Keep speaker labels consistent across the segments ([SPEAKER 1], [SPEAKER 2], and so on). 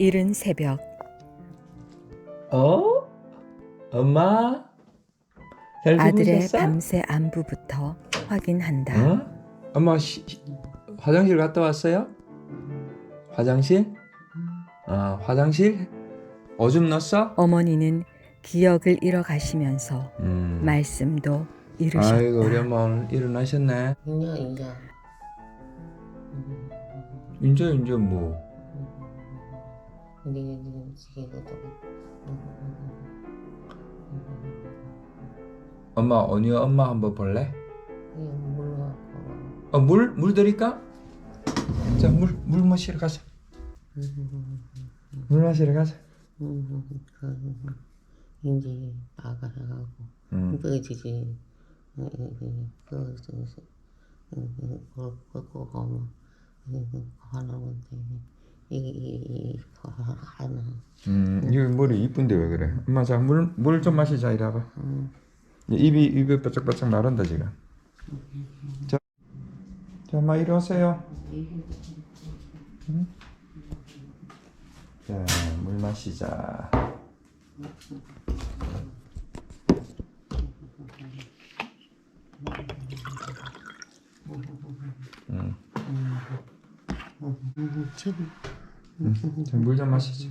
[SPEAKER 1] 이른 새벽
[SPEAKER 2] 어? 엄마? 잘
[SPEAKER 1] 아들의
[SPEAKER 2] 주무셨어?
[SPEAKER 1] 밤새 안부부터 확인한다.
[SPEAKER 2] 어? 엄마 시, 시- 화장실 갔다 왔어요? 화장실? 아 화장실? 오줌 넣었어?
[SPEAKER 1] 어머니는 기억을 잃어가시면서
[SPEAKER 2] 음.
[SPEAKER 1] 말씀도 잃으셨다.
[SPEAKER 2] 아이고 우리 엄마 오늘 일어나셨네.
[SPEAKER 3] 인자 인자
[SPEAKER 2] 이제 이제 뭐?
[SPEAKER 3] 근데 지금 지금
[SPEAKER 2] 엄마 언니 엄마 한번 볼래?
[SPEAKER 3] 그냥 몰라
[SPEAKER 2] 어, 물? 물 드릴까? 자, 물, 물 마시러 가자. 물 마시러 가자.
[SPEAKER 3] 이제 아가라고
[SPEAKER 2] 음.
[SPEAKER 3] 그지지 그그그 그거 가면 하나만 이 이 하나
[SPEAKER 2] 음, 이 머리 이쁜데 왜 그래? 엄마 자, 물, 물 좀 마시자, 이리 와봐. 입이, 입이 바짝바짝 마른다, 지금. 자, 자, 엄마 이리 오세요. 응? 자, 물 마시자. 자, 물 좀 마시자.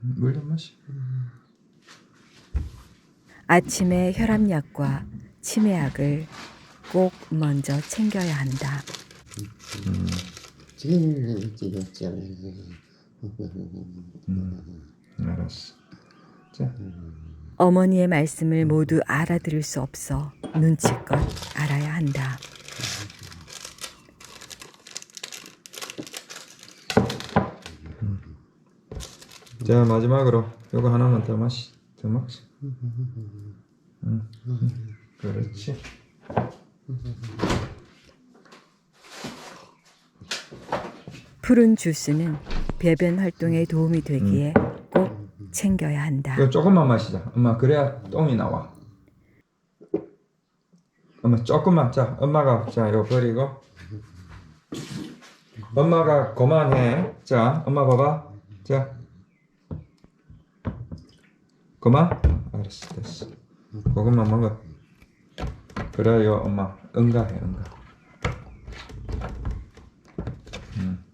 [SPEAKER 2] 물좀 마시.
[SPEAKER 1] 아침에 혈압약과 치매약을 꼭 먼저 챙겨야 한다.
[SPEAKER 3] 지금 지금 지금
[SPEAKER 2] 알았어. 자,
[SPEAKER 1] 어머니의 말씀을 모두 알아들을 수 없어 눈치껏 알아야 한다.
[SPEAKER 2] 자 마지막으로 요거 하나만 더 마시, 더 마시. 응, 그렇지.
[SPEAKER 1] 푸른 주스는 배변 활동에 도움이 되기에 꼭 챙겨야 한다.
[SPEAKER 2] 이거 조금만 마시자. 엄마 그래야 똥이 나와. 엄마 조금만. 자, 엄마가 자 이거 버리고. 엄마가 그만해. 자, 엄마 봐봐. 자, 그만. 알았어, 됐어. 그것만 먹어. 그래요, 엄마. 응가해, 응가. 음.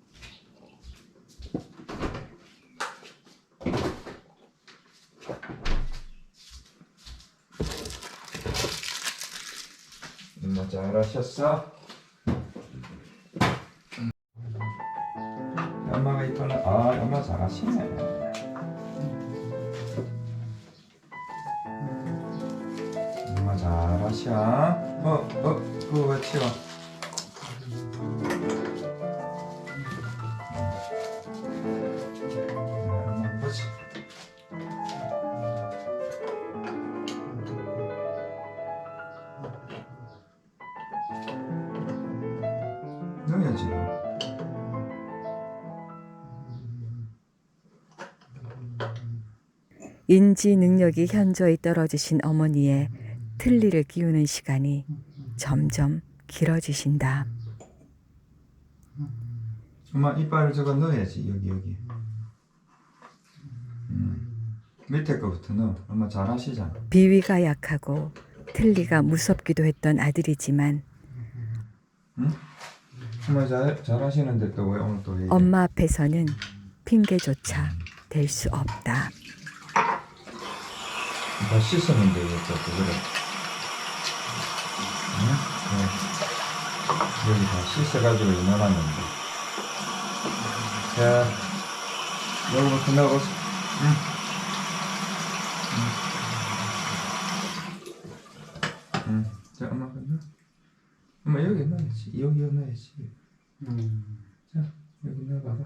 [SPEAKER 2] 엄마 잘하셨어. 음. 엄마가 이쁘네. 아, 엄마 잘하시네. 잘하셔. 어, 어, 그거 왜 치워? 지금.
[SPEAKER 1] 인지 능력이 현저히 떨어지신 어머니의 틀니를 끼우는 시간이 점점 길어지신다.
[SPEAKER 2] 엄마 이빨을 저거 넣어야지 여기 여기. 음. 밑에 거부터 넣어. 엄마 잘 하시잖아.
[SPEAKER 1] 비위가 약하고 틀니가 무섭기도 했던 아들이지만
[SPEAKER 2] 엄마 잘 잘 하시는데 또 왜 오늘 또 얘기?
[SPEAKER 1] 엄마 앞에서는 핑계조차 될 수 없다.
[SPEAKER 2] 다 씻었는데 이거 또 그래. 응? 네. 여기 다 씻어가지고 넣어놨는데. 자, 여기부터 넣어보세요. 응. 응. 응. 자, 엄마 그 넣어. 엄마 여기 넣어야지. 여기 넣어야지. 자, 여기 넣어봐봐.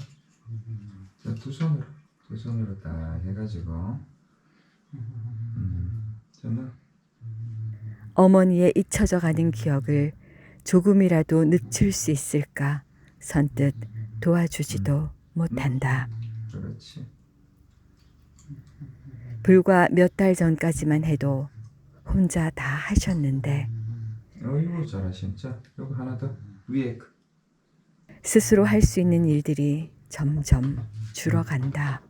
[SPEAKER 2] 자, 두 손으로, 두 손으로 딱 해가지고. 음. 자, 넣 어.
[SPEAKER 1] 어머니의 잊혀져 가는 기억을 조금이라도 늦출 수 있을까 선뜻 도와주지도 못한다.
[SPEAKER 2] 그렇지.
[SPEAKER 1] 불과 몇 달 전까지만 해도 혼자 다 하셨는데
[SPEAKER 2] 어이구 잘하신. 자, 요거 하나 더 위에 그.
[SPEAKER 1] 스스로 할 수 있는 일들이 점점 줄어간다.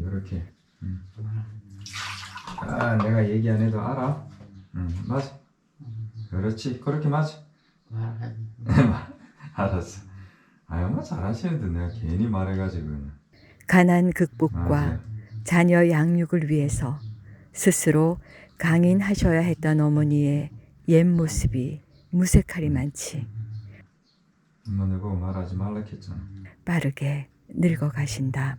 [SPEAKER 2] 이렇게. 아, 내가 얘기 안 해도 알아. 응, 맞아. 그렇지. 그렇게 맞아. 알았어. 아, 엄마 잘하시는데 내가 괜히 말해가지고.
[SPEAKER 1] 가난 극복과
[SPEAKER 2] 맞아.
[SPEAKER 1] 자녀 양육을 위해서 스스로 강인하셔야 했던 어머니의 옛 모습이 무색하리만치
[SPEAKER 2] 엄마 내 보고 말하지 말라 했잖아.
[SPEAKER 1] 빠르게 늙어가신다.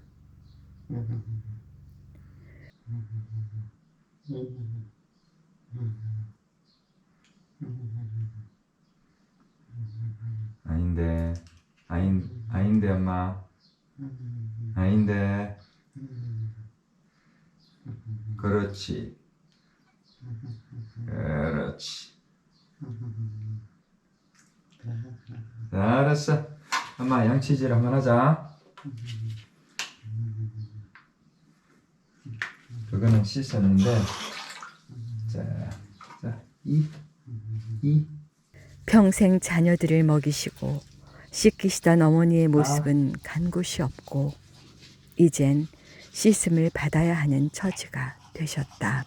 [SPEAKER 2] 아닌데, 아닌, 아닌데 엄마. 아닌데. 그렇지. 그렇지. 자, 알았어. 엄마 양치질 한번 하자. 그거는 씻었는데. 자, 자, 이, 이.
[SPEAKER 1] 평생 자녀들을 먹이시고 씻기시던 어머니의 모습은 간 곳이 없고 이젠 씻음을 받아야 하는 처지가 되셨다.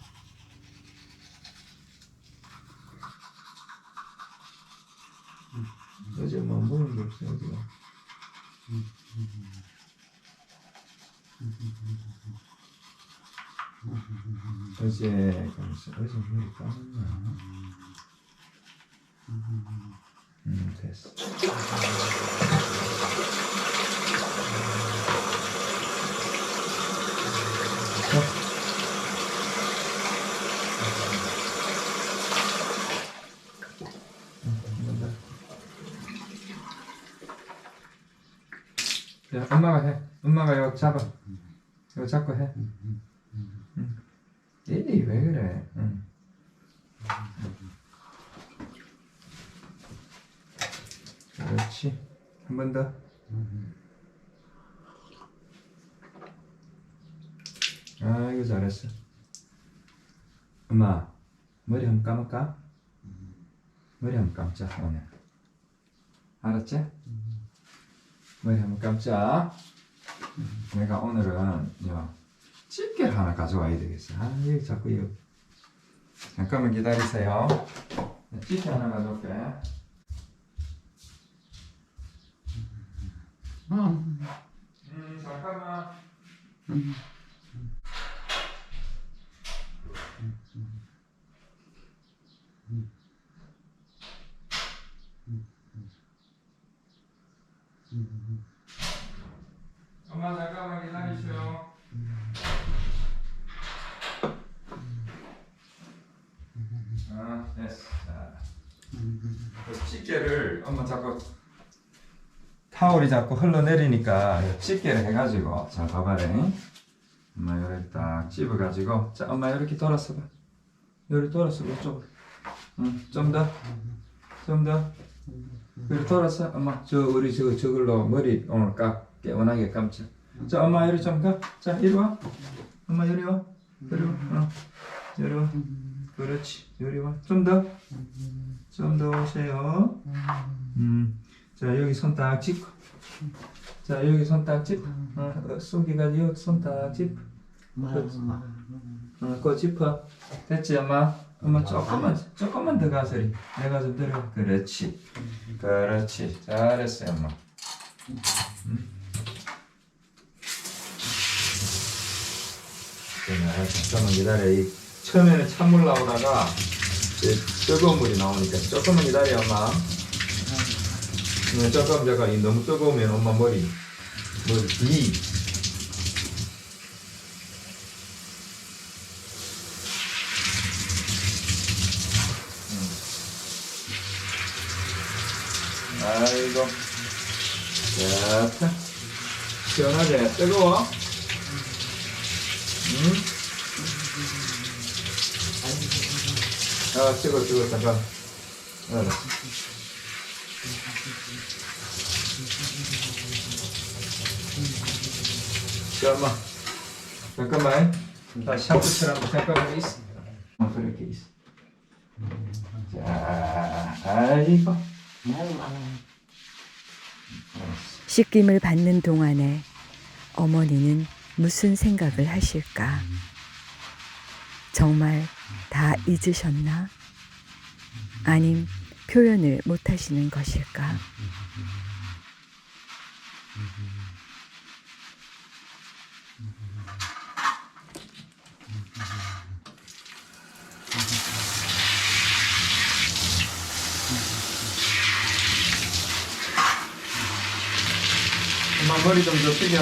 [SPEAKER 2] 어제 뭐 먹은 게 없어 어디가? 어제 그래서 어제 뭘 까먹나? 음 됐어. 야, 엄마가 해. 엄마가 이거 잡아. 이거 잡고 해. 응. 얘이 왜 그래? 응. 그렇지. 한 번 더. 아, 이거 잘했어. 엄마, 머리 한번 감을까? 머리 한번 감자, 오늘. 알았지? 머리 한번 감자. 내가 오늘은 요 집게를 하나 가져와야 되겠어. 아, 여기 자꾸 이거. 잠깐만 기다리세요. 집게 하나 가져올게. 음, 잠깐만. 엄마 잠깐만 기다리시오. 아, 됐어. 집게를 엄마 자꾸 타올이 자꾸 흘러내리니까 이 집게를 해가지고 자 봐봐래. 엄마 이렇게 딱 집어가지고 자 엄마 이렇게 돌았어 봐. 이렇게 돌았어 봐 좀. 응, 좀 더, 좀 더. 이렇게 돌았어. 엄마 저 우리 저 저걸로 머리 오늘 깎 깨끗하게 감자. 자 엄마 이리 좀 가. 자 이리 와. 엄마 이리 와. 이리 와. 어. 이리 와. 그렇지. 이리 와. 좀 더. 좀 더 오세요. 음. 자 여기 손 딱 짚고. 자 여기 손 딱 짚고. 어, 어, 여기 손딱 짚고. 어, 그거 짚어. 됐지 엄마? 엄마 조금만 조금만 더 가서리. 내가 좀 들어. 그렇지. 그렇지. 잘했어 엄마. 음. 그래, 잠깐만 기다려. 이 처음에는 찬물 나오다가 뜨거운 물이 나오니까 조금만 기다려 엄마. 네, 잠깐 잠깐 이 너무 뜨거우면 엄마 머리 머리 이 아이고 좋다 시원하지? 뜨거워? 응? 아 뜨거 뜨거 잠깐. 알았어 잠깐만 잠깐만. 자 샴푸처럼 잠깐만 있어 어 그렇게 있어. 자 아이고.
[SPEAKER 1] 씻김을 받는 동안에 어머니는 무슨 생각을 하실까? 정말 다 잊으셨나? 아님 표현을 못 하시는 것일까?
[SPEAKER 2] 머리 좀 더 숙여.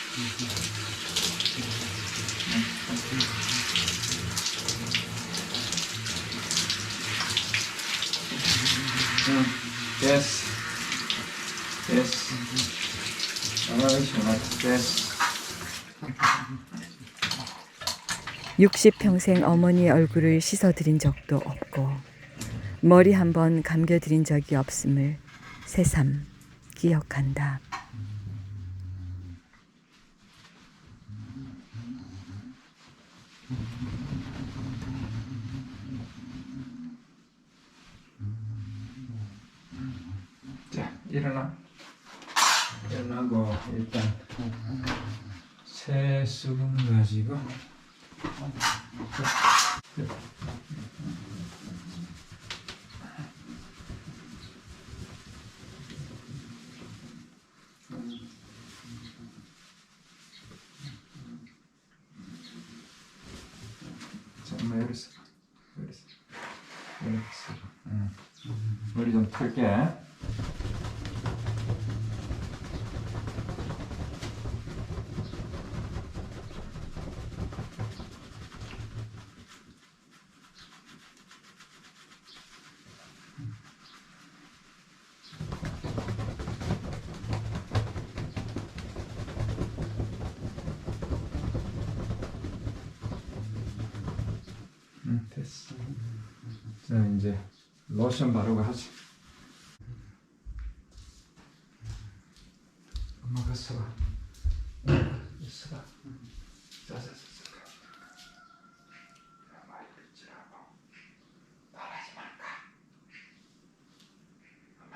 [SPEAKER 2] 됐어. 됐어. 아이 시원하다. 됐어.
[SPEAKER 1] 60평생 어머니의 얼굴을 씻어드린 적도 없고 머리 한번 감겨드린 적이 없음을 새삼 기억한다.
[SPEAKER 2] 자, 일어나. 일어나고 일단 새 수건 가지고 자, 엄마 여기 있어. 여기 있어. 여기 있어. 응. 머리 좀 풀게. 응, 됐어. 자, 이제 로션 바르고 하지. 엄마가 써봐. 써봐. 자, 자, 자, 자. 많이 빗질하고 말하지 말까. 엄마.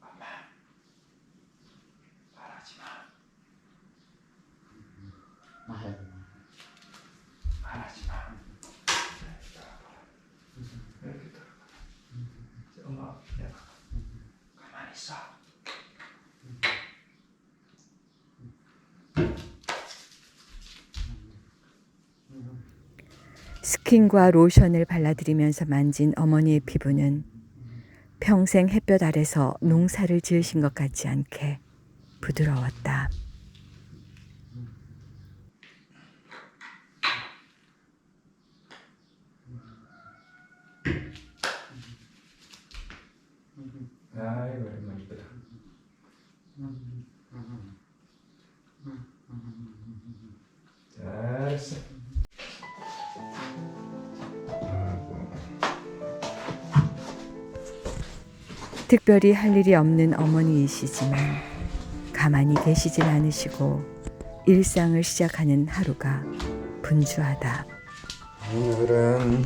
[SPEAKER 2] 엄마. 말하지 마.
[SPEAKER 3] 말
[SPEAKER 2] 말하지 마. 이렇게 들어가. 이제 엄마 내가 가만히 있어.
[SPEAKER 1] 스킨과 로션을 발라드리면서 만진 어머니의 피부는 평생 햇볕 아래서 농사를 지으신 것 같지 않게 부드러웠다.
[SPEAKER 2] 아이고 얼마나 이쁘다. 잘했어.
[SPEAKER 1] 특별히 할 일이 없는 어머니이시지만 가만히 계시질 않으시고 일상을 시작하는 하루가 분주하다.
[SPEAKER 2] 오늘은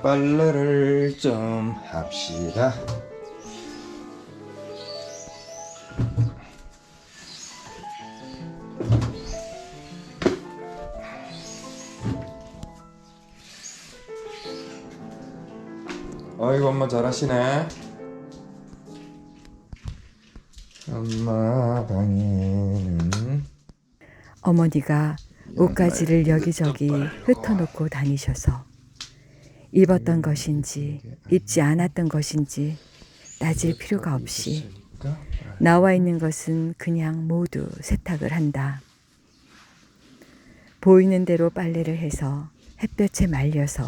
[SPEAKER 2] 빨래를 좀 합시다. 엄마 잘하시네. 엄마 방에는
[SPEAKER 1] 어머니가 옷가지를 여기저기 흩어놓고 다니셔서 입었던 것인지 입지 않았던 것인지 따질 필요가 없이 나와 있는 것은 그냥 모두 세탁을 한다. 보이는 대로 빨래를 해서 햇볕에 말려서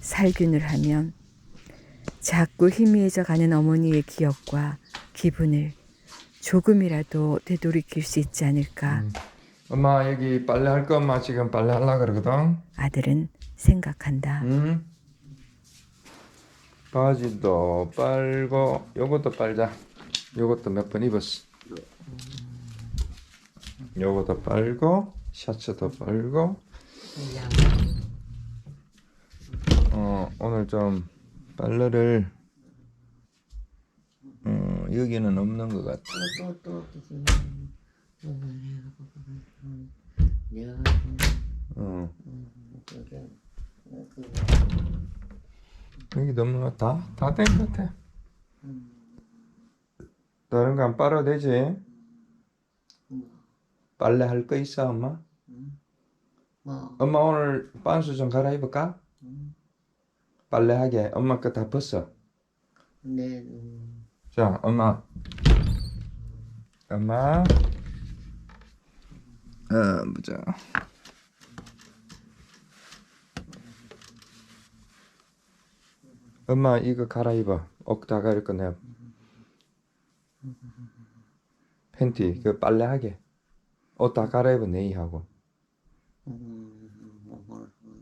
[SPEAKER 1] 살균을 하면 자꾸 희미해져 가는 어머니의 기억과 기분을 조금이라도 되돌이킬 수 있지 않을까
[SPEAKER 2] 음. 엄마 여기 빨래 할 거 엄마 지금 빨래 하려 그러거든.
[SPEAKER 1] 아들은 생각한다.
[SPEAKER 2] 응? 바지도 빨고 요것도 빨자. 요것도 몇 번 입었어. 요것도 빨고 셔츠도 빨고. 어 오늘 좀 빨래를 어 여기는 없는 것 같아. 어
[SPEAKER 3] 그게 그
[SPEAKER 2] 여기 없는 것 같아. 다된 것 같아. 다른 거 안 빨아도 되지? 빨래 할 거 있어 엄마?
[SPEAKER 3] 뭐
[SPEAKER 2] 엄마 오늘 반스 좀 갈아입을까? 빨래하게. 엄마 거 다 벗어.
[SPEAKER 3] 내 음,
[SPEAKER 2] 자 엄마. 엄마. 어 보자. 엄마 이거 갈아입어. 옷 다 갈아입고 내가 팬티 그 빨래하게. 옷 다 갈아입어 내이 하고.
[SPEAKER 3] 음, 뭐, 뭐, 뭐,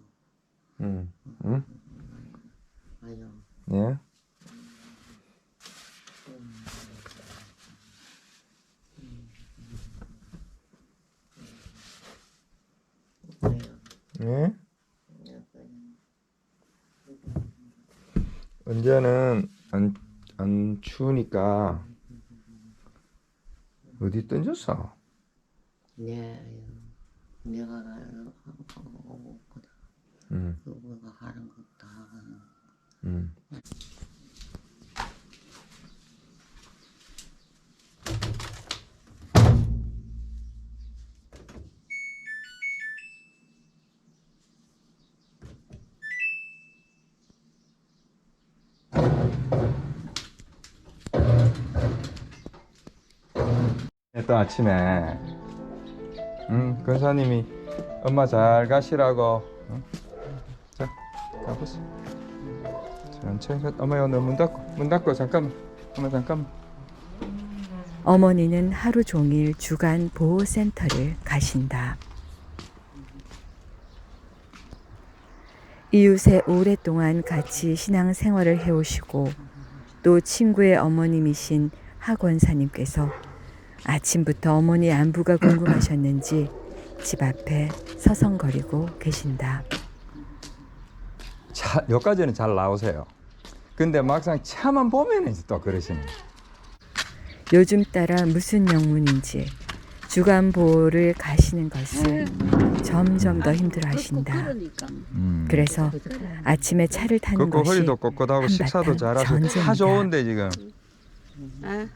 [SPEAKER 2] 응 응? 예? 예? 언제는 안, 안 추우니까 어디 던졌어?
[SPEAKER 3] 네 내가 하고
[SPEAKER 2] 응,
[SPEAKER 3] 그거가 하는 것다
[SPEAKER 2] 응. 네, 또 아침에. 응 근사님이 엄마 잘 가시라고. 응? 자 가보세요 천천히 가 엄마 여기 문 닫고 문 닫고 잠깐만. 엄마 잠깐만.
[SPEAKER 1] 어머니는 하루 종일 주간 보호센터를 가신다. 이웃에 오랫동안 같이 신앙생활을 해오시고 또 친구의 어머님이신 학원사님께서 아침부터 어머니 안부가 궁금하셨는지 집 앞에 서성거리고 계신다.
[SPEAKER 2] 자, 여기까지는 잘 나오세요 근데 막상 차만 보면은 또 그러시네
[SPEAKER 1] 요즘 따라 무슨 영문인지 주간 보호를 가시는 것을 점점 더 힘들어하신다.
[SPEAKER 4] 그러니까
[SPEAKER 2] 음.
[SPEAKER 1] 그래서 아침에 차를 타는
[SPEAKER 2] 걷고
[SPEAKER 1] 것이
[SPEAKER 2] 허리도 꼿꼿하고 식사도
[SPEAKER 1] 한바탕
[SPEAKER 2] 잘하고 다
[SPEAKER 1] 전쟁이다.
[SPEAKER 2] 좋은데 지금
[SPEAKER 4] 아,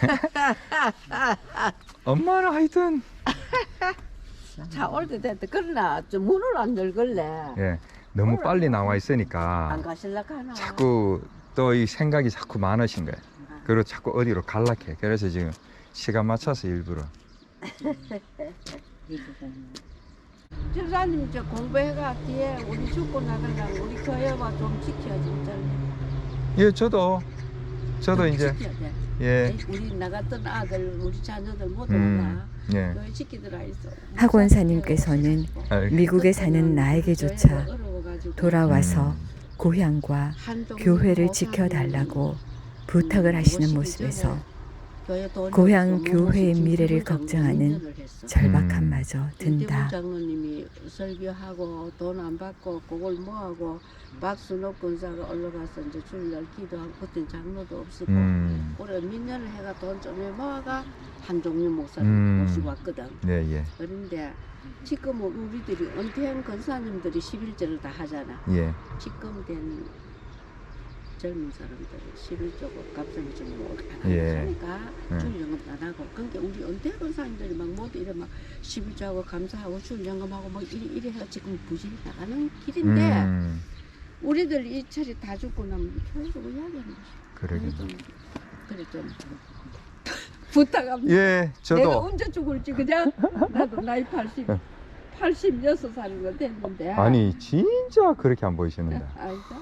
[SPEAKER 2] 엄마는 하여튼.
[SPEAKER 4] 차올때 됐다. 그러나 좀 문을 안 열걸래.
[SPEAKER 2] 예 너무 빨리 나와
[SPEAKER 4] 안
[SPEAKER 2] 있으니까
[SPEAKER 4] 가실라 하나?
[SPEAKER 2] 자꾸 또 이 생각이 자꾸 많으신 거예요. 그리고 자꾸 어디로 갈락해 그래서 지금 시간 맞춰서 일부러.
[SPEAKER 4] 집사님 저 공부해가 뒤에 우리 죽고 나가려면 우리 교회와 좀 지켜야지
[SPEAKER 2] 좀예 저도. 저도 이제
[SPEAKER 4] 지켜야 돼.
[SPEAKER 2] 예
[SPEAKER 4] 우리 나갔던 아들 우리 자녀들 모두
[SPEAKER 2] 음,
[SPEAKER 4] 다
[SPEAKER 2] 예.
[SPEAKER 4] 교회 지키더라 있어
[SPEAKER 1] 학원사님께서는
[SPEAKER 2] 알-
[SPEAKER 1] 미국에 사는 나에게조차 돌아와서
[SPEAKER 2] 음.
[SPEAKER 1] 고향과 교회를
[SPEAKER 4] 못
[SPEAKER 1] 지켜달라고 부탁을 하시는
[SPEAKER 4] 음,
[SPEAKER 1] 모습에서 고향 교회의 미래를 걱정하는. 절박함마저
[SPEAKER 4] 김대문
[SPEAKER 1] 든다.
[SPEAKER 4] 장로님이 설교하고 돈 안 받고 그걸 뭐하고 박순옥 권사가 올라가서 이제 주일날 기도하고 그땐 장로도 없었고
[SPEAKER 2] 음,
[SPEAKER 4] 올해 민년을 해가 돈 좀 모아가 한종류 목사님
[SPEAKER 2] 음.
[SPEAKER 4] 모시고 왔거든
[SPEAKER 2] 예, 예,
[SPEAKER 4] 그런데 지금은 우리들이 은퇴한 권사님들이 11절을 다 하잖아
[SPEAKER 2] 예.
[SPEAKER 4] 지금 된 젊은 사람들 11조고 값을 좀 못.
[SPEAKER 2] 예.
[SPEAKER 4] 하니까
[SPEAKER 2] 예.
[SPEAKER 4] 출연금 안 하고. 그러니까 우리 은퇴한 사람들이 막 모두 이래 막 11조하고 감사하고 출연금하고 막 이래 이래 해가 지금 부실이 나가는 길인데
[SPEAKER 2] 음,
[SPEAKER 4] 우리들 이 철이 다 죽고 나면 결국 이야기하는 거지.
[SPEAKER 2] 그러겠네.
[SPEAKER 4] 좀 그래 좀 부탁합니다.
[SPEAKER 2] 예,
[SPEAKER 4] 내가
[SPEAKER 2] 저도
[SPEAKER 4] 언제 죽을지 그냥 나도 나이 80 86살이나 됐는데
[SPEAKER 2] 아니 진짜 그렇게 안 보이시는데.
[SPEAKER 4] 아이다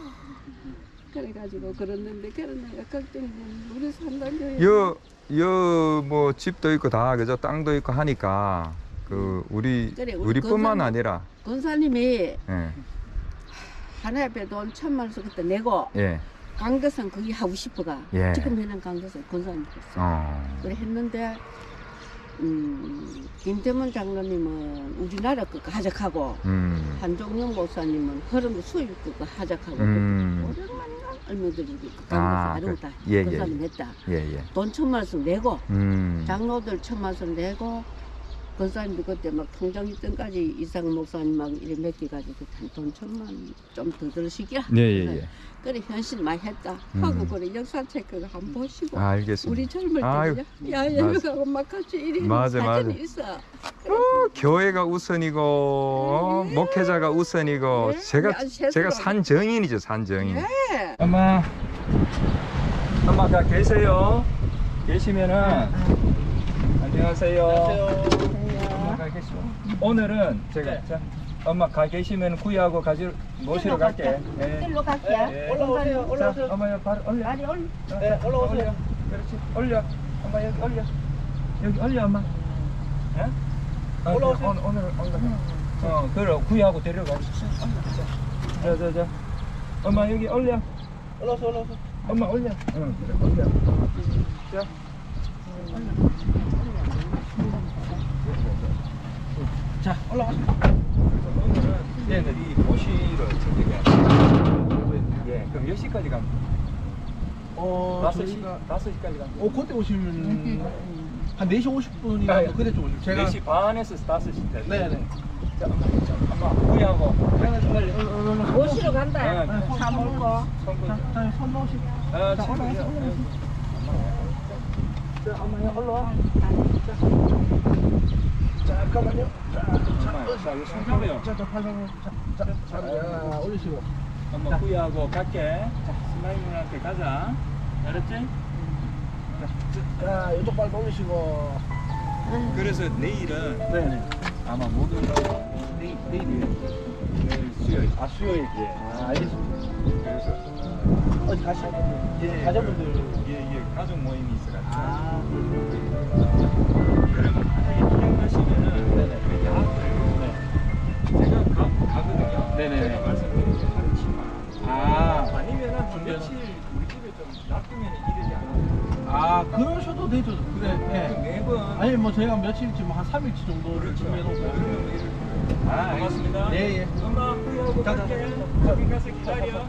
[SPEAKER 4] 그래가지고 그랬는데 그런 내가 걱정이 되는 우리 산다는 게
[SPEAKER 2] 여, 여, 뭐, 집도 있고 다, 그죠? 땅도 있고 하니까, 그, 우리,
[SPEAKER 4] 그래, 우리
[SPEAKER 2] 우리뿐만
[SPEAKER 4] 건설-
[SPEAKER 2] 아니라,
[SPEAKER 4] 권사님이
[SPEAKER 2] 예,
[SPEAKER 4] 하나에 돈 천만 원 그때 내고
[SPEAKER 2] 예,
[SPEAKER 4] 강도상 그게 하고 싶어가.
[SPEAKER 2] 예.
[SPEAKER 4] 지금 해는 강도상 권사님 했어.
[SPEAKER 2] 어,
[SPEAKER 4] 그래 했는데 음, 김태문 장로님은 우리나라 거 하작하고
[SPEAKER 2] 음,
[SPEAKER 4] 한종영 목사님은 흐름 수입 그거 하작하고
[SPEAKER 2] 음.
[SPEAKER 4] 오랜만에 얼마들이 그
[SPEAKER 2] 아,
[SPEAKER 4] 아르다
[SPEAKER 2] 그- 예, 예,
[SPEAKER 4] 권사님 했다
[SPEAKER 2] 예, 예,
[SPEAKER 4] 돈 천만 원씩 내고
[SPEAKER 2] 음,
[SPEAKER 4] 장로들 천만 원 내고 권사님도 그때 막 통장 입장까지 이상 목사님 막 이래 몇개 가지고 돈 천만 좀 더 들으시기야
[SPEAKER 2] 예, 예, 예.
[SPEAKER 4] 그래 현실 많이 했다
[SPEAKER 2] 음.
[SPEAKER 4] 하고 그래 역사책 그거 한번 보시고
[SPEAKER 2] 아, 알겠습니다.
[SPEAKER 4] 우리 젊을 때야 야야하고 막 같이 이래
[SPEAKER 2] 맞아,
[SPEAKER 4] 사진이
[SPEAKER 2] 맞아.
[SPEAKER 4] 있어
[SPEAKER 2] 어, 교회가 우선이고, 어,
[SPEAKER 4] 예.
[SPEAKER 2] 목회자가 우선이고,
[SPEAKER 4] 예.
[SPEAKER 2] 제가. 제가 산정인이죠, 산정인.
[SPEAKER 4] 예.
[SPEAKER 2] 엄마, 엄마가 계세요? 계시면은, 안녕하세요. 엄마 가 계시고. 오늘은 제가, 자, 엄마 가 계시면 구이하고 가지, 모시러 갈게. 예.
[SPEAKER 4] 일로 갈게
[SPEAKER 2] 예.
[SPEAKER 5] 올라오세요, 올라오세요.
[SPEAKER 2] 자, 엄마 여기 바로 올려.
[SPEAKER 4] 아니 얼
[SPEAKER 2] 네,
[SPEAKER 5] 올라오세요.
[SPEAKER 2] 그렇지. 올려. 엄마 여기 올려. 여기 올려, 엄마. 예? 아,
[SPEAKER 5] 올라오세요.
[SPEAKER 2] 오늘, 오늘, 오늘. 어, 그래. 구이하고 데려가. 자, 자, 자. 엄마 여기 올려.
[SPEAKER 5] 올라오세요, 올라오세요.
[SPEAKER 2] 엄마 올려. 응, 그래, 올려. 자.
[SPEAKER 5] 자, 올라가세요.
[SPEAKER 2] 오늘은 얘네들이 모시러 저녁에. 예, 그럼 몇 시까지 가면?
[SPEAKER 5] 어,
[SPEAKER 2] 다섯 시,
[SPEAKER 5] 저희가-
[SPEAKER 2] 다섯 시까지 가면.
[SPEAKER 5] 어, 그때 오시면 한 4시 50분이나
[SPEAKER 2] 아,
[SPEAKER 5] 그때 좀 오시면 제가
[SPEAKER 2] 4시 반에서 5시까지.
[SPEAKER 5] 네네.
[SPEAKER 2] 자, 엄마, 자, 엄마, 구이하고. 빨리.
[SPEAKER 4] 모시러 간다
[SPEAKER 2] 네.
[SPEAKER 4] 차 몰고
[SPEAKER 2] 손
[SPEAKER 5] 자, 자, 손 넣으시고.
[SPEAKER 2] 아,
[SPEAKER 5] 자, 올라가세요,
[SPEAKER 2] 예,
[SPEAKER 5] 올라가세요. 자, 엄마, 야, 올라와. 자, 잠깐만요. 자,
[SPEAKER 2] 엄마, 자, 이거 손 잡아요.
[SPEAKER 5] 자, 자, 팔 잡고. 자, 자, 자, 자, 올리시고.
[SPEAKER 2] 엄마 구이하고 갈게. 자, 스마일님한테 가자. 알았지?
[SPEAKER 5] 자, 이쪽 발 올리시고.
[SPEAKER 2] 그래서 내일은
[SPEAKER 5] 네 네.
[SPEAKER 2] 아마 모든 내일 내일이에요. 내일 수요일.
[SPEAKER 5] 아, 수요일.
[SPEAKER 2] 예.
[SPEAKER 5] 아, 알겠습니다.
[SPEAKER 2] 그래서
[SPEAKER 5] 어디 가시는 분들?
[SPEAKER 2] 예,
[SPEAKER 5] 가족분들.
[SPEAKER 2] 그, 예, 예, 가족 모임이 있어가지고.
[SPEAKER 5] 아,
[SPEAKER 2] 그러면 만약에 기억나시면은
[SPEAKER 5] 네네.
[SPEAKER 2] 그 야학을 제가 가, 가거든요.
[SPEAKER 5] 네네네.
[SPEAKER 2] 제가 말씀드린 게 하루 10만 원.
[SPEAKER 5] 아.
[SPEAKER 2] 아니면은 한? 며칠 우리 집에 좀 놔두면. 아,
[SPEAKER 5] 그러셔도 되죠. 그래,
[SPEAKER 2] 그
[SPEAKER 5] 예.
[SPEAKER 2] 매번
[SPEAKER 5] 아니, 뭐, 저희가 며칠치, 뭐한 3일치 정도를
[SPEAKER 2] 그렇죠. 이렇게. 아, 고맙습니다.
[SPEAKER 5] 예, 예.
[SPEAKER 2] 엄마 후회하고 갈게.
[SPEAKER 5] 자.
[SPEAKER 2] 거기 가서 기다려.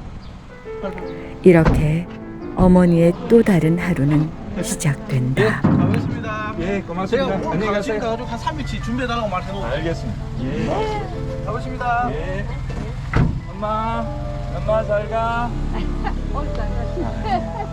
[SPEAKER 1] 이렇게 어머니의 또 다른 하루는
[SPEAKER 5] 예,
[SPEAKER 1] 시작된다.
[SPEAKER 5] 가보겠습니다.
[SPEAKER 2] 예,
[SPEAKER 5] 제가
[SPEAKER 2] 고맙습니다.
[SPEAKER 5] 오늘
[SPEAKER 2] 안녕히
[SPEAKER 5] 가르친
[SPEAKER 2] 가세요.
[SPEAKER 5] 가지고 한 3일치 준비해달라고 말해놓고.
[SPEAKER 2] 알겠습니다. 예.
[SPEAKER 5] 가보겠습니다.
[SPEAKER 2] 예. 엄마, 엄마 잘 가.